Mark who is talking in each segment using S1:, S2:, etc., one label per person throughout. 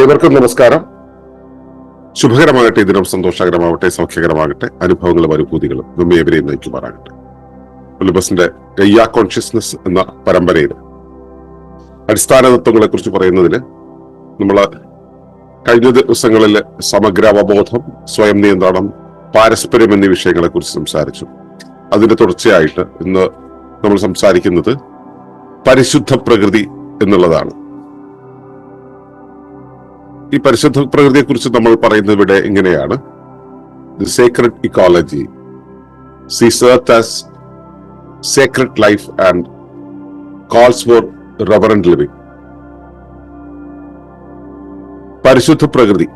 S1: ഏവർക്കും നമസ്കാരം. ശുഭകരമാകട്ടെ ദിനം സന്തോഷകരമാകട്ടെ സൗഖ്യകരമാകട്ടെ അനുഭവങ്ങളും അനുഭൂതികളും നമ്മെ ഏവരെയും നയിക്കുമാറാകട്ടെ. ഒലിബസിന്റെ ഗയ്യ കോൺഷ്യസ്നസ് എന്ന പരമ്പരയിൽ അടിസ്ഥാന തത്വങ്ങളെ കുറിച്ച് പറയുന്നതിന് നമ്മൾ കഴിഞ്ഞ ദിവസങ്ങളിൽ സമഗ്ര അവബോധം സ്വയം നിയന്ത്രണം പാരസ്പര്യം എന്നീ വിഷയങ്ങളെ കുറിച്ച് സംസാരിച്ചു. അതിന്റെ തുടർച്ചയായിട്ട് ഇന്ന് നമ്മൾ സംസാരിക്കുന്നത് പരിശുദ്ധ പ്രകൃതി എന്നുള്ളതാണ്. ഈ പരിശുദ്ധ പ്രകൃതിയെ കുറിച്ച് നമ്മൾ പറയുന്നത് ഇവിടെ ഇങ്ങനെയാണ്. The sacred ecology sees sacred life and calls for reverent living പരിശുദ്ധ പ്രകൃതി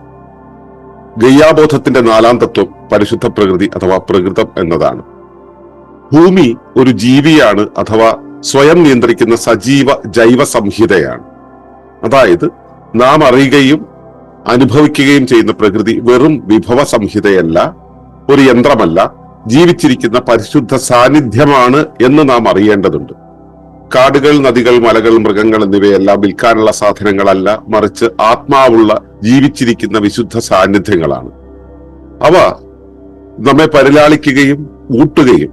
S1: ഗയ്യാബോധത്തിന്റെ നാലാം തത്വം പരിശുദ്ധ പ്രകൃതി അഥവാ പ്രകൃതം എന്നതാണ്. ഭൂമി ഒരു ജീവിയാണ് അഥവാ സ്വയം നിയന്ത്രിക്കുന്ന സജീവ ജൈവ സംഹിതയാണ് അതായത് നാം അറിയുകയും അനുഭവിക്കുകയും ചെയ്യുന്ന പ്രകൃതി വെറും വിഭവ സംഹിതയല്ല ഒരു യന്ത്രമല്ല. ജീവിച്ചിരിക്കുന്ന പരിശുദ്ധ സാന്നിധ്യമാണ് എന്ന് നാം അറിയേണ്ടതുണ്ട്. കാടുകൾ നദികൾ മലകൾ മൃഗങ്ങൾ എന്നിവയെല്ലാം വിൽക്കാനുള്ള സാധനങ്ങളല്ല മറിച്ച് ആത്മാവുള്ള ജീവിച്ചിരിക്കുന്ന വിശുദ്ധ സാന്നിധ്യങ്ങളാണ്. അവ നമ്മെ പരിലാളിക്കുകയും ഊട്ടുകയും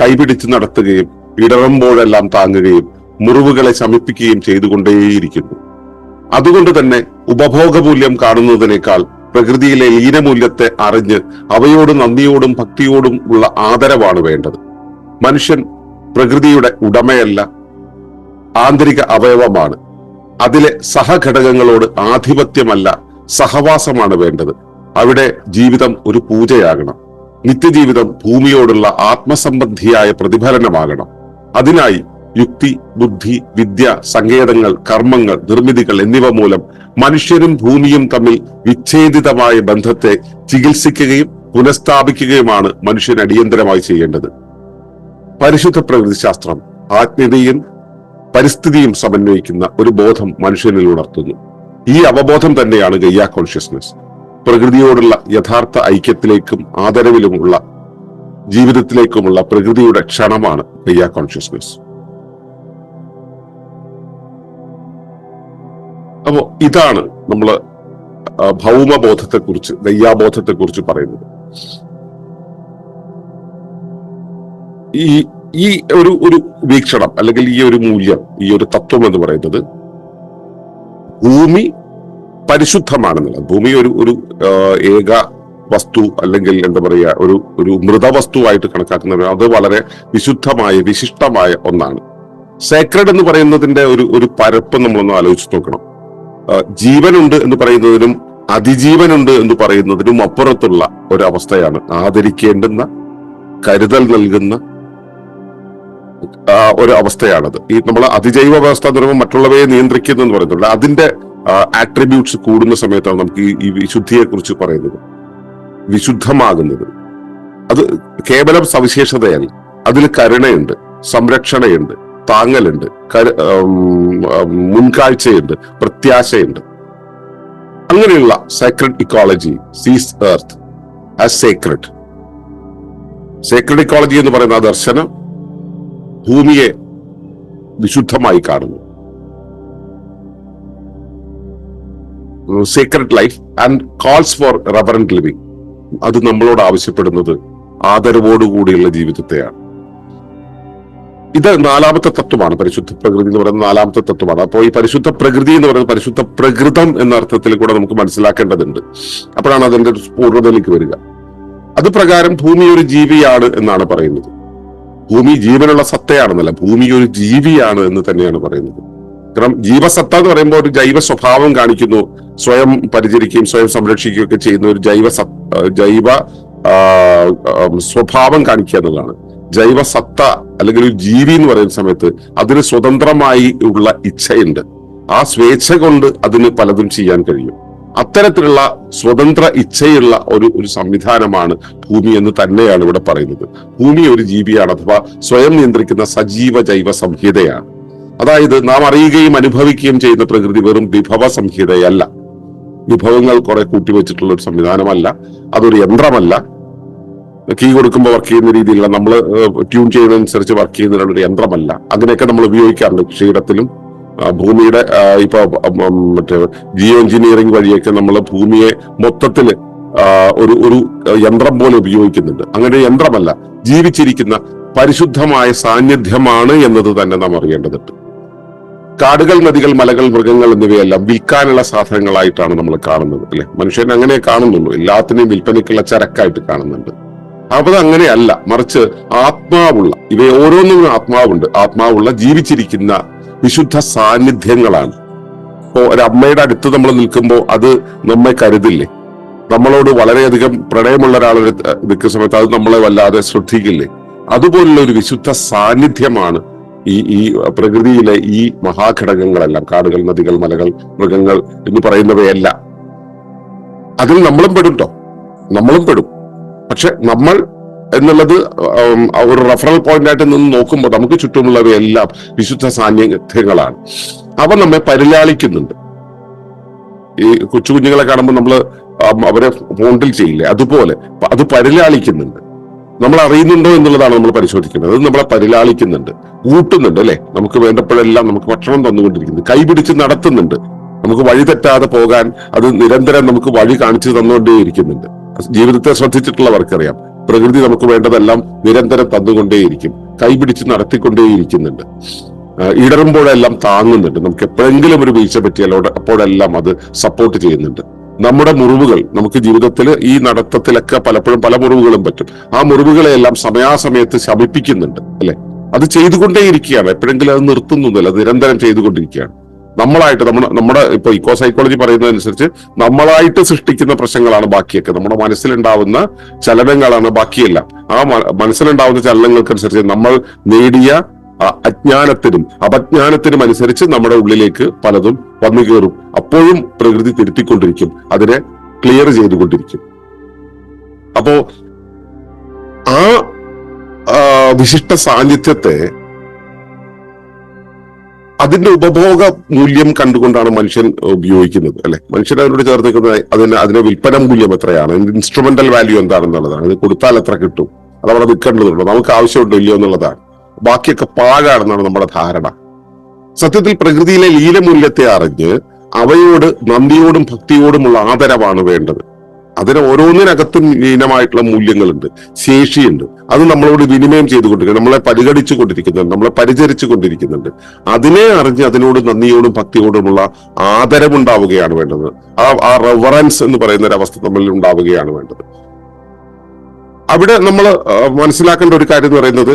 S1: കൈപിടിച്ച് നടത്തുകയും ഇടറുമ്പോഴെല്ലാം താങ്ങുകയും മുറിവുകളെ ശമിപ്പിക്കുകയും ചെയ്തുകൊണ്ടേയിരിക്കുന്നു. അതുകൊണ്ട് തന്നെ ഉപഭോഗമൂല്യം കാണുന്നതിനേക്കാൾ പ്രകൃതിയിലെ ലീനമൂല്യത്തെ അറിഞ്ഞ് അവയോട് നന്ദിയോടും ഭക്തിയോടും ഉള്ള ആദരവാണ് വേണ്ടത്. മനുഷ്യൻ പ്രകൃതിയുടെ ഉടമയല്ല ആന്തരിക അവയവമാണ്. അതിലെ സഹഘടകങ്ങളോട് ആധിപത്യമല്ല സഹവാസമാണ് വേണ്ടത്. അവിടെ ജീവിതം ഒരു പൂജയാകണം. നിത്യജീവിതം ഭൂമിയോടുള്ള ആത്മസംബന്ധിയായ പ്രതിഫലനമാകണം. അതിനായി യുക്തി ബുദ്ധി വിദ്യ സങ്കേതങ്ങൾ കർമ്മങ്ങൾ നിർമ്മിതികൾ എന്നിവ മൂലം മനുഷ്യരും ഭൂമിയും തമ്മിൽ വിച്ഛേദിതമായ ബന്ധത്തെ ചികിത്സിക്കുകയും പുനഃസ്ഥാപിക്കുകയുമാണ് മനുഷ്യൻ അടിയന്തരമായി ചെയ്യേണ്ടത്. പരിശുദ്ധ പ്രകൃതിശാസ്ത്രം ആത്മീയതയും പരിസ്ഥിതിയും സമന്വയിക്കുന്ന ഒരു ബോധം മനുഷ്യനിൽ ഉണർത്തുന്നു. ഈ അവബോധം തന്നെയാണ് ഗയ്യ കോൺഷ്യസ്നസ്. പ്രകൃതിയോടുള്ള യഥാർത്ഥ ഐക്യത്തിലേക്കും ആദരവിലുമുള്ള ജീവിതത്തിലേക്കുമുള്ള പ്രകൃതിയുടെ ക്ഷണമാണ് ഗയ്യ കോൺഷ്യസ്നസ്. അപ്പോ ഇതാണ് നമ്മൾ ഭൗമബോധത്തെ കുറിച്ച് ഗയ്യാബോധത്തെ കുറിച്ച് പറയുന്നത്. ഈ ഈ ഒരു ഒരു വീക്ഷണം അല്ലെങ്കിൽ ഈ ഒരു മൂല്യം ഈ ഒരു തത്വം എന്ന് പറയുന്നത് ഭൂമി പരിശുദ്ധമാണെന്നുള്ളത് ഭൂമി ഒരു ഒരു ഏക വസ്തു അല്ലെങ്കിൽ എന്താ പറയുക ഒരു ഒരു മൃതവസ്തുവായിട്ട് കണക്കാക്കുന്ന അത് വളരെ വിശുദ്ധമായ വിശിഷ്ടമായ ഒന്നാണ്. സേക്രഡ് എന്ന് പറയുന്നതിന്റെ ഒരു ഒരു പരപ്പ് നമ്മളൊന്ന് ആലോചിച്ച് നോക്കണം. ജീവനുണ്ട് എന്ന് പറയുന്നതിനും അതിജീവനുണ്ട് എന്ന് പറയുന്നതിനും അപ്പുറത്തുള്ള ഒരവസ്ഥയാണ് ആദരിക്കേണ്ടുന്ന കരുതൽ നൽകുന്ന ഒരു അവസ്ഥയാണത് ഈ നമ്മൾ അതിജൈവ വ്യവസ്ഥ എന്ന് പറയുമ്പോൾ മറ്റുള്ളവയെ നിയന്ത്രിക്കുന്നു എന്ന് പറയുന്നുണ്ട്. അതിന്റെ ആട്രിബ്യൂട്ട്സ് കൂടുന്ന സമയത്താണ് നമുക്ക് ഈ- ഈ വിശുദ്ധിയെ കുറിച്ച് പറയുന്നത്. വിശുദ്ധമാകുന്നത്. അത് കേവലം സവിശേഷതയല്ല. അതിൽ കരുണയുണ്ട് സംരക്ഷണയുണ്ട്. താങ്ങലുണ്ട്. മുൻകാഴ്ചയുണ്ട്. പ്രത്യാശയുണ്ട്. അങ്ങനെയുള്ള sacred ecology sees earth as sacred sacred ecology എന്ന് പറയുന്ന ആ ദർശനം ഭൂമിയെ വിശുദ്ധമായി കാണുന്നു. Secret life and calls for reverent living അത് നമ്മളോട് ആവശ്യപ്പെടുന്നത് ആദരവോടുകൂടിയുള്ള ജീവിതത്തെയാണ്. ഇത് നാലാമത്തെ തത്വമാണ് പരിശുദ്ധ പ്രകൃതി എന്ന് പറയുന്നത് നാലാമത്തെ തത്വമാണ്. അപ്പോൾ ഈ പരിശുദ്ധ പ്രകൃതി എന്ന് പറയുന്നത് പരിശുദ്ധ പ്രകൃതം എന്ന അർത്ഥത്തിൽ കൂടെ നമുക്ക് മനസ്സിലാക്കേണ്ടതുണ്ട്. അപ്പോഴാണ് അതിന്റെ പൂർണതയിലേക്ക് വരിക. അത് പ്രകാരം ഭൂമി ഒരു ജീവിയാണ് എന്നാണ് പറയുന്നത്. ഭൂമി ജീവനുള്ള സത്തയാണെന്നല്ല ഭൂമി ഒരു ജീവിയാണ് എന്ന് തന്നെയാണ് പറയുന്നത്. കാരണം ജീവസത്ത എന്ന് പറയുമ്പോൾ ഒരു ജൈവ സ്വഭാവം കാണിക്കുന്നു. സ്വയം പരിചരിക്കുകയും സ്വയം സംരക്ഷിക്കുകയും ഒക്കെ ചെയ്യുന്ന ഒരു ജൈവ ജൈവ സ്വഭാവം കാണിക്കുക എന്നുള്ളതാണ്. ജൈവ സത്ത അല്ലെങ്കിൽ ഒരു ജീവി എന്ന് പറയുന്ന സമയത്ത് അതിന് സ്വതന്ത്രമായി ഉള്ള ഇച്ഛയുണ്ട്. ആ സ്വേച്ഛ കൊണ്ട് അതിന് പലതും ചെയ്യാൻ കഴിയും. അത്തരത്തിലുള്ള സ്വതന്ത്ര ഇച്ഛയുള്ള ഒരു ഒരു സംവിധാനമാണ് ഭൂമി എന്ന് തന്നെയാണ് ഇവിടെ പറയുന്നത്. ഭൂമി ഒരു ജീവിയാണ് അഥവാ സ്വയം നിയന്ത്രിക്കുന്ന സജീവ ജൈവ സംഹിതയാണ്. അതായത് നാം അറിയുകയും അനുഭവിക്കുകയും ചെയ്യുന്ന പ്രകൃതി വെറും വിഭവ സംഹിതയല്ല. വിഭവങ്ങൾ കുറെ കൂട്ടിവെച്ചിട്ടുള്ള ഒരു സംവിധാനമല്ല. അതൊരു യന്ത്രമല്ല. കീ കൊടുക്കുമ്പോൾ വർക്ക് ചെയ്യുന്ന രീതിയിലുള്ള നമ്മൾ ട്യൂൺ ചെയ്യുന്നതനുസരിച്ച് വർക്ക് ചെയ്യുന്ന ഒരു യന്ത്രമല്ല. അങ്ങനെയൊക്കെ നമ്മൾ ഉപയോഗിക്കാറുണ്ട് കൃഷിയിടത്തിലും. ഭൂമിയുടെ ഇപ്പൊ മറ്റേ ജിയോ എഞ്ചിനീയറിംഗ് വഴിയൊക്കെ നമ്മൾ ഭൂമിയെ മൊത്തത്തിൽ ഒരു ഒരു യന്ത്രം പോലെ ഉപയോഗിക്കുന്നുണ്ട്. അങ്ങനെ യന്ത്രമല്ല ജീവിച്ചിരിക്കുന്ന പരിശുദ്ധമായ സാന്നിധ്യമാണ് എന്നത് തന്നെ നാം അറിയേണ്ടതുണ്ട്. കാടുകൾ നദികൾ മലകൾ മൃഗങ്ങൾ എന്നിവയെല്ലാം വിൽക്കാനുള്ള സാധനങ്ങളായിട്ടാണ് നമ്മൾ കാണുന്നത് അല്ലെ? മനുഷ്യൻ അങ്ങനെ കാണുന്നുള്ളൂ. എല്ലാത്തിനെയും വിൽപ്പനയ്ക്കുള്ള ചരക്കായിട്ട് കാണുന്നുണ്ട്. അപ്പൊ അങ്ങനെയല്ല മറിച്ച് ആത്മാവുള്ള ഇവ ഓരോന്നും ആത്മാവുണ്ട്. ആത്മാവുള്ള ജീവിച്ചിരിക്കുന്ന വിശുദ്ധ സാന്നിധ്യങ്ങളാണ്. ഇപ്പോ ഒരു അമ്മയുടെ അടുത്ത് നമ്മൾ നിൽക്കുമ്പോൾ അത് നമ്മെ കരുതില്ലേ? നമ്മളോട് വളരെയധികം പ്രണയമുള്ള ഒരാൾ നിൽക്കുന്ന സമയത്ത് അത് നമ്മളെ വല്ലാതെ ശ്രദ്ധിക്കില്ലേ? അതുപോലുള്ള ഒരു വിശുദ്ധ സാന്നിധ്യമാണ് ഈ ഈ പ്രകൃതിയിലെ ഈ മഹാഘടകങ്ങളെല്ലാം കാടുകൾ നദികൾ മലകൾ മൃഗങ്ങൾ എന്ന് പറയുന്നവയല്ല. അതിൽ നമ്മളും പെടും കേട്ടോ നമ്മളും പെടും. പക്ഷെ നമ്മൾ എന്നുള്ളത് ഒരു റഫറൽ പോയിന്റ് ആയിട്ട് നിന്ന് നോക്കുമ്പോൾ നമുക്ക് ചുറ്റുമുള്ളവയെല്ലാം വിശുദ്ധ സാന്നിധ്യങ്ങളാണ്. അവ നമ്മെ പരിലാളിക്കുന്നുണ്ട്. ഈ കൊച്ചു കുഞ്ഞുങ്ങളെ കാണുമ്പോൾ നമ്മൾ അവരെ ഫോണ്ടിൽ ചെയ്യില്ലേ? അതുപോലെ അത് പരിലാളിക്കുന്നുണ്ട്. നമ്മൾ അറിയുന്നുണ്ടോ എന്നുള്ളതാണ് നമ്മൾ പരിശോധിക്കുന്നത്. അത് നമ്മളെ പരിലാളിക്കുന്നുണ്ട്. കൂട്ടുന്നുണ്ട് അല്ലെ? നമുക്ക് വേണ്ടപ്പോഴെല്ലാം നമുക്ക് ഭക്ഷണം തന്നുകൊണ്ടിരിക്കുന്നു. കൈപിടിച്ച് നടത്തുന്നുണ്ട്. നമുക്ക് വഴി തെറ്റാതെ പോകാൻ അത് നിരന്തരം നമുക്ക് വഴി കാണിച്ചു തന്നുകൊണ്ടേയിരിക്കുന്നുണ്ട്. ജീവിതത്തെ ശ്രദ്ധിച്ചിട്ടുള്ളവർക്കറിയാം പ്രകൃതി നമുക്ക് വേണ്ടതെല്ലാം നിരന്തരം തന്നുകൊണ്ടേയിരിക്കും. കൈപിടിച്ച് നടത്തിക്കൊണ്ടേയിരിക്കുന്നുണ്ട്. ഇടറുമ്പോഴെല്ലാം താങ്ങുന്നുണ്ട്. നമുക്ക് എപ്പോഴെങ്കിലും ഒരു വീഴ്ച പറ്റിയാൽ അപ്പോഴെല്ലാം അത് സപ്പോർട്ട് ചെയ്യുന്നുണ്ട്. നമ്മുടെ മുറിവുകൾ നമുക്ക് ജീവിതത്തിൽ ഈ നടത്തത്തിലൊക്കെ പലപ്പോഴും പല മുറിവുകളും പറ്റും. ആ മുറിവുകളെയെല്ലാം സമയാസമയത്ത് ശമിപ്പിക്കുന്നുണ്ട്. അല്ലെ? അത് ചെയ്തുകൊണ്ടേയിരിക്കുകയാണ്. എപ്പോഴെങ്കിലും അത് നിർത്തുന്നില്ല നിരന്തരം ചെയ്തുകൊണ്ടിരിക്കുകയാണ്. നമ്മളായിട്ട് നമ്മുടെ നമ്മുടെ ഇപ്പൊ ഇക്കോ സൈക്കോളജി പറയുന്നതനുസരിച്ച് നമ്മളായിട്ട് സൃഷ്ടിക്കുന്ന പ്രശ്നങ്ങളാണ് ബാക്കിയൊക്കെ. നമ്മുടെ മനസ്സിലുണ്ടാവുന്ന ചലനങ്ങളാണ് ബാക്കിയെല്ലാം. ആ മനസ്സിലുണ്ടാവുന്ന ചലനങ്ങൾക്കനുസരിച്ച് നമ്മൾ നേടിയ അജ്ഞാനത്തിനും അപജ്ഞാനത്തിനും അനുസരിച്ച് നമ്മുടെ ഉള്ളിലേക്ക് പലതും വന്നു കയറും അപ്പോഴും പ്രകൃതി തിരുത്തിക്കൊണ്ടിരിക്കും. അതിനെ ക്ലിയർ ചെയ്തുകൊണ്ടിരിക്കും. അപ്പോ ആ, വിശിഷ്ട സാന്നിധ്യത്തെ അതിന്റെ ഉപഭോഗ മൂല്യം കണ്ടുകൊണ്ടാണ് മനുഷ്യൻ ഉപയോഗിക്കുന്നത് അല്ലെ? മനുഷ്യൻ അതിനോട് ചേർത്ത് നിൽക്കുന്നത് അതിന് അതിന്റെ വിൽപ്പന മൂല്യം എത്രയാണ്? അതിന്റെ ഇൻസ്ട്രുമെന്റൽ വാല്യൂ എന്താണെന്നുള്ളതാണ്. അത് കൊടുത്താൽ എത്ര കിട്ടും? അത് അവിടെ വിൽക്കേണ്ടതുണ്ടോ നമുക്ക് ആവശ്യമുണ്ടോ ഇല്ലയോ എന്നുള്ളതാണ്. ബാക്കിയൊക്കെ പാകാണെന്നാണ് നമ്മുടെ ധാരണ. സത്യത്തിൽ പ്രകൃതിയിലെ ലീലമൂല്യത്തെ അറിഞ്ഞ് അവയോട് നന്ദിയോടും ഭക്തിയോടുമുള്ള ആദരവാണ് വേണ്ടത്. അതിന് ഓരോന്നിനകത്തും ലീനമായിട്ടുള്ള മൂല്യങ്ങളുണ്ട്. ശേഷിയുണ്ട്. അത് നമ്മളോട് വിനിമയം ചെയ്തുകൊണ്ടിരിക്കുന്നു. നമ്മളെ പരിഗണിച്ചു കൊണ്ടിരിക്കുന്നുണ്ട് നമ്മളെ പരിചരിച്ചു കൊണ്ടിരിക്കുന്നുണ്ട് അതിനെ അറിഞ്ഞ് അതിനോട് നന്ദിയോടും ഭക്തിയോടുമുള്ള ആദരവുണ്ടാവുകയാണ് വേണ്ടത്. ആ ആ റെവറൻസ് എന്ന് പറയുന്ന ഒരു അവസ്ഥ നമ്മളിൽ ഉണ്ടാവുകയാണ് വേണ്ടത്. അവിടെ നമ്മൾ മനസ്സിലാക്കേണ്ട ഒരു കാര്യം എന്ന് പറയുന്നത്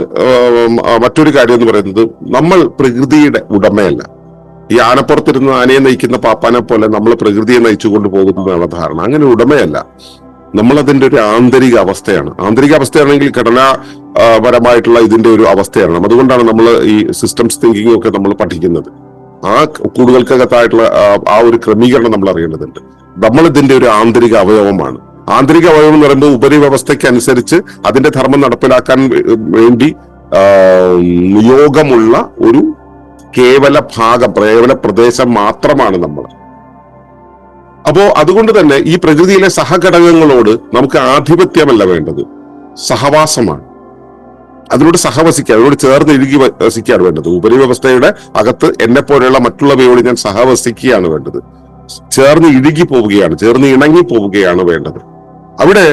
S1: മറ്റൊരു കാര്യം എന്ന് പറയുന്നത് നമ്മൾ പ്രകൃതിയുടെ ഉടമയല്ല. ഈ ആനപ്പുറത്തിരുന്ന് ആനയെ നയിക്കുന്ന പാപ്പാനെ പോലെ നമ്മൾ പ്രകൃതിയെ നയിച്ചുകൊണ്ട് പോകുന്നതാണ് ധാരണ. അങ്ങനെ ഉടമയല്ല. നമ്മളതിന്റെ ഒരു ആന്തരിക അവസ്ഥയാണ്. ആന്തരിക അവസ്ഥയാണെങ്കിൽ ഘടനാപരമായിട്ടുള്ള ഇതിന്റെ ഒരു അവസ്ഥയാണ്. അതുകൊണ്ടാണ് നമ്മൾ ഈ സിസ്റ്റംസ് തിങ്കിങ് ഒക്കെ നമ്മൾ പഠിക്കുന്നത്. ആ കൂടുതൽക്കകത്തായിട്ടുള്ള ആ, ഒരു ക്രമീകരണം നമ്മൾ അറിയേണ്ടതുണ്ട്. നമ്മൾ ഇതിന്റെ ഒരു ആന്തരിക അവയവമാണ്. ആന്തരിക അവയവം എന്ന് പറയുമ്പോൾ ഉപരിവ്യവസ്ഥയ്ക്ക് അനുസരിച്ച് അതിന്റെ ധർമ്മം നടപ്പിലാക്കാൻ വേണ്ടി നിയോഗമുള്ള ഒരു കേവല ഭാഗം കേവല പ്രദേശം മാത്രമാണ് നമ്മൾ. അപ്പോ അതുകൊണ്ട് തന്നെ ഈ പ്രകൃതിയിലെ സഹഘടകങ്ങളോട് നമുക്ക് ആധിപത്യമല്ല വേണ്ടത്. സഹവാസമാണ്. അതിനോട് സഹവസിക്കുക അതിനോട് ചേർന്ന് ഇഴുകി വസിക്കുകയാണ് വേണ്ടത്. ഉപരിവ്യവസ്ഥയുടെ അകത്ത് എന്നെ പോലെയുള്ള മറ്റുള്ളവയോട് ഞാൻ സഹവസിക്കുകയാണ് വേണ്ടത്. ചേർന്ന് ഇഴുകി പോവുകയാണ് ചേർന്ന് ഇണങ്ങി പോവുകയാണ് വേണ്ടത്. അവിടെ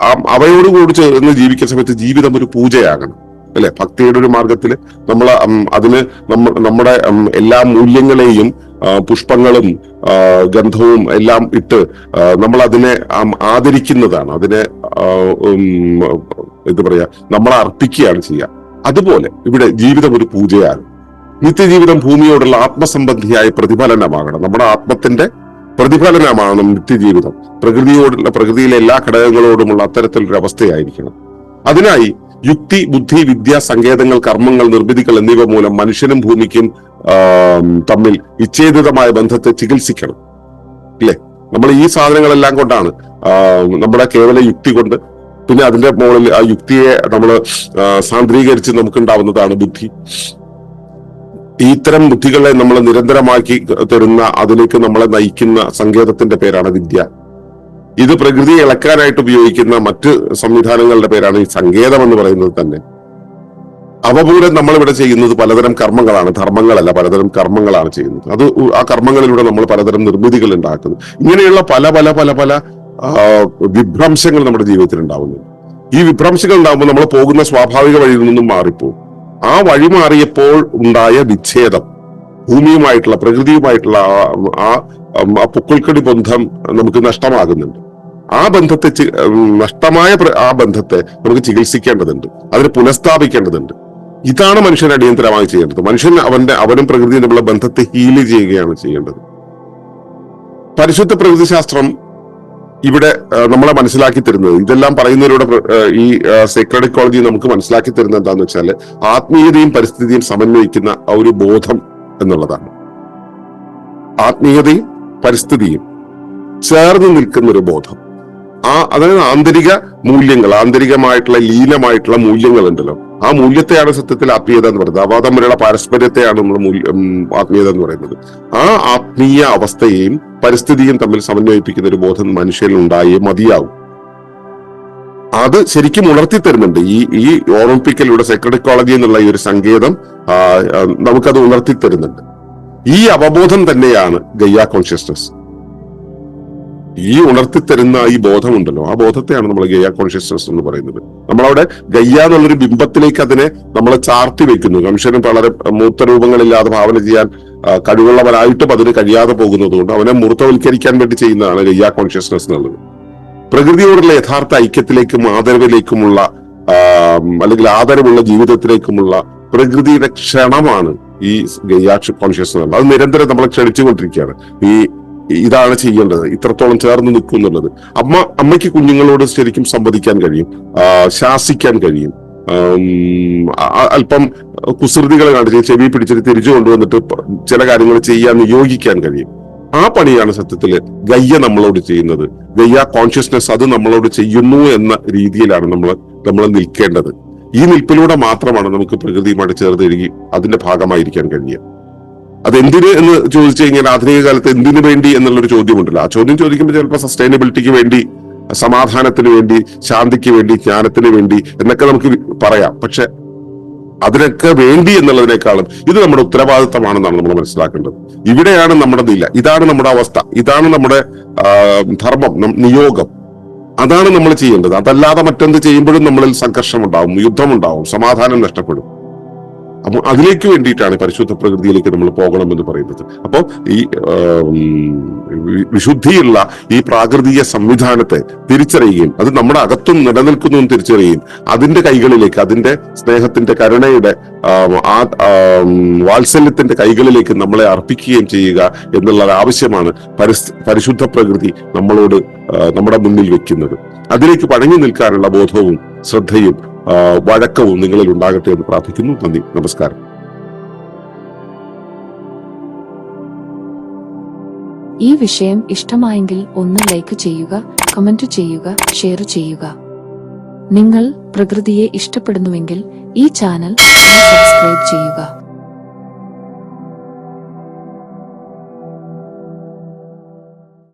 S1: അവയോടുകൂടി അവയോട് കൂടി ചേർന്ന് ജീവിക്കുന്ന സമയത്ത് ജീവിതം ഒരു പൂജയാകണം. അല്ലെ? ഭക്തിയുടെ ഒരു മാർഗത്തിൽ നമ്മൾ അതിന് നമ്മ നമ്മുടെ എല്ലാ മൂല്യങ്ങളെയും പുഷ്പങ്ങളും ഗന്ധവും എല്ലാം ഇട്ട് നമ്മൾ അതിനെ ആദരിക്കുന്നതാണ്. അതിനെ എന്താ പറയാ നമ്മൾ അർപ്പിക്കുകയാണ് ചെയ്യുക. അതുപോലെ ഇവിടെ ജീവിതം ഒരു പൂജയാണ്. നിത്യജീവിതം ഭൂമിയോടുള്ള ആത്മസംബന്ധിയായ പ്രതിഫലനമാകണം. നമ്മുടെ ആത്മത്തിന്റെ പ്രതിഫലനമാണ് നിത്യജീവിതം. പ്രകൃതിയോടുള്ള പ്രകൃതിയിലെ എല്ലാ ഘടകങ്ങളോടുമുള്ള അത്തരത്തിലൊരു അവസ്ഥയായിരിക്കണം അതിനായി യുക്തി ബുദ്ധി വിദ്യ സങ്കേതങ്ങൾ കർമ്മങ്ങൾ നിർമ്മിതികൾ എന്നിവ മൂലം മനുഷ്യനും ഭൂമിക്കും തമ്മിൽ വിച്ഛേദിതമായ ബന്ധത്തെ ചികിത്സിക്കണം. അല്ലേ? നമ്മൾ ഈ സാധനങ്ങളെല്ലാം കൊണ്ടാണ് നമ്മുടെ കേവല യുക്തി കൊണ്ട് പിന്നെ അതിന്റെ മുകളിൽ ആ യുക്തിയെ നമ്മൾ സാന്ദ്രീകരിച്ച് നമുക്കുണ്ടാവുന്നതാണ് ബുദ്ധി. ഇത്തരം ബുദ്ധികളെ നമ്മൾ നിരന്തരമാക്കി തരുന്ന അതിലേക്ക് നമ്മളെ നയിക്കുന്ന സങ്കേതത്തിന്റെ പേരാണ് വിദ്യ. ഇത് പ്രകൃതിയെ ഇളക്കാനായിട്ട് ഉപയോഗിക്കുന്ന മറ്റ് സംവിധാനങ്ങളുടെ പേരാണ് ഈ സങ്കേതം എന്ന് പറയുന്നത് തന്നെ അവമൂലം നമ്മളിവിടെ ചെയ്യുന്നത് പലതരം കർമ്മങ്ങളാണ് ധർമ്മങ്ങളല്ല പലതരം കർമ്മങ്ങളാണ് ചെയ്യുന്നത് അത് ആ കർമ്മങ്ങളിലൂടെ നമ്മൾ പലതരം നിർമ്മിതികൾ ഉണ്ടാക്കുന്നു ഇങ്ങനെയുള്ള പല പല പല പല വിഭ്രംശങ്ങൾ നമ്മുടെ ജീവിതത്തിൽ ഉണ്ടാവുന്നു ഈ വിഭ്രംശങ്ങൾ ഉണ്ടാകുമ്പോൾ നമ്മൾ പോകുന്ന സ്വാഭാവിക വഴിയിൽ നിന്നും മാറിപ്പോകും ആ വഴി മാറിയപ്പോൾ ഉണ്ടായ വിച്ഛേദം ഭൂമിയുമായിട്ടുള്ള പ്രകൃതിയുമായിട്ടുള്ള ആ- ആ ബന്ധം നമുക്ക് നഷ്ടമാകുന്നുണ്ട് ആ ബന്ധത്തെ നഷ്ടമായ ആ ബന്ധത്തെ നമുക്ക് ചികിത്സിക്കേണ്ടതുണ്ട്. അതിനെ പുനഃസ്ഥാപിക്കേണ്ടതുണ്ട്. ഇതാണ് മനുഷ്യൻ അടിയന്തരമായി ചെയ്യേണ്ടത്. മനുഷ്യൻ അവന്റെ അവനും പ്രകൃതിയും തമ്മിലുള്ള ബന്ധത്തെ ഹീൽ ചെയ്യുകയാണ് ചെയ്യേണ്ടത്. പരിശുദ്ധ പ്രകൃതിശാസ്ത്രം ഇവിടെ നമ്മളെ മനസ്സിലാക്കി തരുന്നത്. ഇതെല്ലാം പറയുന്നതിലൂടെ ഈ സേക്രഡ് ഇക്കോളജി നമുക്ക് മനസ്സിലാക്കി തരുന്നത് എന്താന്ന് വെച്ചാൽ ആത്മീയതയും പരിസ്ഥിതിയും സമന്വയിക്കുന്ന ഒരു ബോധം എന്നുള്ളതാണ്. ആത്മീയതയും പരിസ്ഥിതിയും ചേർന്ന് നിൽക്കുന്ന ഒരു ബോധം. ആ അതായത് ആന്തരിക മൂല്യങ്ങൾ ആന്തരികമായിട്ടുള്ള ലീനമായിട്ടുള്ള മൂല്യങ്ങൾ ഉണ്ടല്ലോ ആ മൂല്യത്തെയാണ് സത്യത്തിൽ ആത്മീയത എന്ന് പറയുന്നത്. അവ തമ്മിലുള്ള പാരസ്പര്യത്തെയാണ് നമ്മൾ ആത്മീയത എന്ന് പറയുന്നത്. ആ ആത്മീയ അവസ്ഥയെയും പരിസ്ഥിതിയും തമ്മിൽ സമന്വയിപ്പിക്കുന്ന ഒരു ബോധം മനുഷ്യരിൽ ഉണ്ടായേ മതിയാവും. അത് ശരിക്കും ഉണർത്തി തരുന്നുണ്ട് ഈ ഈ ഓർമ്മിപ്പിക്കലൂടെ സെക്രട്ടറിക്കോളജി എന്നുള്ള ഈ ഒരു സങ്കേതം നമുക്കത് ഉണർത്തി തരുന്നുണ്ട് ഈ അവബോധം തന്നെയാണ് ഗയ്യ കോൺഷ്യസ്നസ് ഈ ഉണർത്തിത്തരുന്ന ഈ ബോധമുണ്ടല്ലോ. ആ ബോധത്തെയാണ് നമ്മൾ ഗയ്യ കോൺഷ്യസ്നസ് എന്ന് പറയുന്നത്. നമ്മളവിടെ ഗയ്യ എന്നുള്ളൊരു ബിംബത്തിലേക്ക് അതിനെ നമ്മൾ ചാർത്തി വെക്കുന്നു. കംശനും വളരെ മൂത്ത രൂപങ്ങളില്ലാതെ ഭാവന ചെയ്യാൻ കഴിവുള്ളവരായിട്ടും അതിന് കഴിയാതെ പോകുന്നതുകൊണ്ട് അവനെ മൂർത്തവൽക്കരിക്കാൻ വേണ്ടി ചെയ്യുന്നതാണ് ഗയ്യ കോൺഷ്യസ്നസ് എന്നുള്ളത്. പ്രകൃതിയോടുള്ള യഥാർത്ഥ ഐക്യത്തിലേക്കും ആദരവിലേക്കുമുള്ള അല്ലെങ്കിൽ ആദരവുള്ള ജീവിതത്തിലേക്കുമുള്ള പ്രകൃതിയുടെ ക്ഷണമാണ് ഈ ഗയ്യ കോൺഷ്യസ്നസ് അത് നിരന്തരം നമ്മളെ ക്ഷണിച്ചുകൊണ്ടിരിക്കുകയാണ്. ഈ ഇതാണ് ചെയ്യേണ്ടത്. ഇത്രത്തോളം ചേർന്ന് നിൽക്കും എന്നുള്ളത്. അമ്മ അമ്മയ്ക്ക് കുഞ്ഞുങ്ങളോട് ശരിക്കും സംവദിക്കാൻ കഴിയും. ശാസിക്കാൻ കഴിയും. അല്പം കുസൃതികൾ കാണിച്ച് ചെവി പിടിച്ചിട്ട് തിരിച്ചു കൊണ്ടുവന്നിട്ട് ചില കാര്യങ്ങൾ ചെയ്യാൻ നിയോഗിക്കാൻ കഴിയും. ആ പണിയാണ് സത്യത്തിൽ ഗയ്യ നമ്മളോട് ചെയ്യുന്നത്. ഗയ്യ കോൺഷ്യസ്നെസ് അത് നമ്മളോട് ചെയ്യുന്നു എന്ന രീതിയിലാണ് നമ്മൾ നമ്മൾ നിൽക്കേണ്ടത്. ഈ നിൽപ്പിലൂടെ മാത്രമാണ് നമുക്ക് പ്രകൃതിയുമായിട്ട് ചേർന്ന് അതിന്റെ ഭാഗമായിരിക്കാൻ കഴിയുക. അതെന്തിന് എന്ന് ചോദിച്ചു കഴിഞ്ഞാൽ ആധുനിക കാലത്ത് എന്തിനു വേണ്ടി എന്നുള്ളൊരു ചോദ്യമുണ്ടല്ലോ. ആ ചോദ്യം ചോദിക്കുമ്പോൾ ചിലപ്പോൾ സസ്റ്റൈനബിലിറ്റിക്ക് വേണ്ടി സമാധാനത്തിന് വേണ്ടി ശാന്തിക്ക് വേണ്ടി ജ്ഞാനത്തിന് വേണ്ടി എന്നൊക്കെ നമുക്ക് പറയാം. പക്ഷെ അതിനൊക്കെ വേണ്ടി എന്നുള്ളതിനേക്കാളും ഇത് നമ്മുടെ ഉത്തരവാദിത്തമാണെന്നാണ് നമ്മൾ മനസ്സിലാക്കേണ്ടത്. ഇവിടെയാണ് നമ്മുടെ നില. ഇതാണ് നമ്മുടെ അവസ്ഥ. ഇതാണ് നമ്മുടെ ധർമ്മം നിയോഗം. അതാണ് നമ്മൾ ചെയ്യേണ്ടത്. അതല്ലാതെ മറ്റെന്ത് ചെയ്യുമ്പോഴും നമ്മളിൽ സംഘർഷം ഉണ്ടാവും യുദ്ധമുണ്ടാവും സമാധാനം നഷ്ടപ്പെടും. അപ്പൊ അതിലേക്ക് വേണ്ടിയിട്ടാണ് പരിശുദ്ധ പ്രകൃതിയിലേക്ക് നമ്മൾ പോകണം എന്ന് പറയുന്നത്. അപ്പോൾ ഈ വിശുദ്ധിയുള്ള ഈ പ്രാകൃതിക സംവിധാനത്തെ തിരിച്ചറിയുകയും അത് നമ്മുടെ അകത്തും നിലനിൽക്കുന്നു എന്ന് തിരിച്ചറിയുകയും അതിന്റെ കൈകളിലേക്ക് അതിന്റെ സ്നേഹത്തിന്റെ കരുണയുടെ ആ വാത്സല്യത്തിന്റെ കൈകളിലേക്ക് നമ്മളെ അർപ്പിക്കുകയും ചെയ്യുക എന്നുള്ള ആവശ്യമാണ് പരിശുദ്ധ പ്രകൃതി നമ്മളോട് നമ്മുടെ മുന്നിൽ വെക്കുന്നത്. അതിലേക്ക് പഴങ്ങി നിൽക്കാനുള്ള ബോധവും ശ്രദ്ധയും വഴക്കവും നിങ്ങളിൽ ഉണ്ടാകട്ടെ എന്ന് പ്രാർത്ഥിക്കുന്നു. നന്ദി. നമസ്കാരം.
S2: ഈ വിഷയം ഇഷ്ടമായെങ്കിൽ ഒന്ന് ലൈക്ക് ചെയ്യുക കമന്റ് ചെയ്യുക ഷെയർ ചെയ്യുക. നിങ്ങൾ പ്രകൃതിയെ ഇഷ്ടപ്പെടുന്നുവെങ്കിൽ ഈ ചാനൽ സബ്സ്ക്രൈബ് ചെയ്യുക.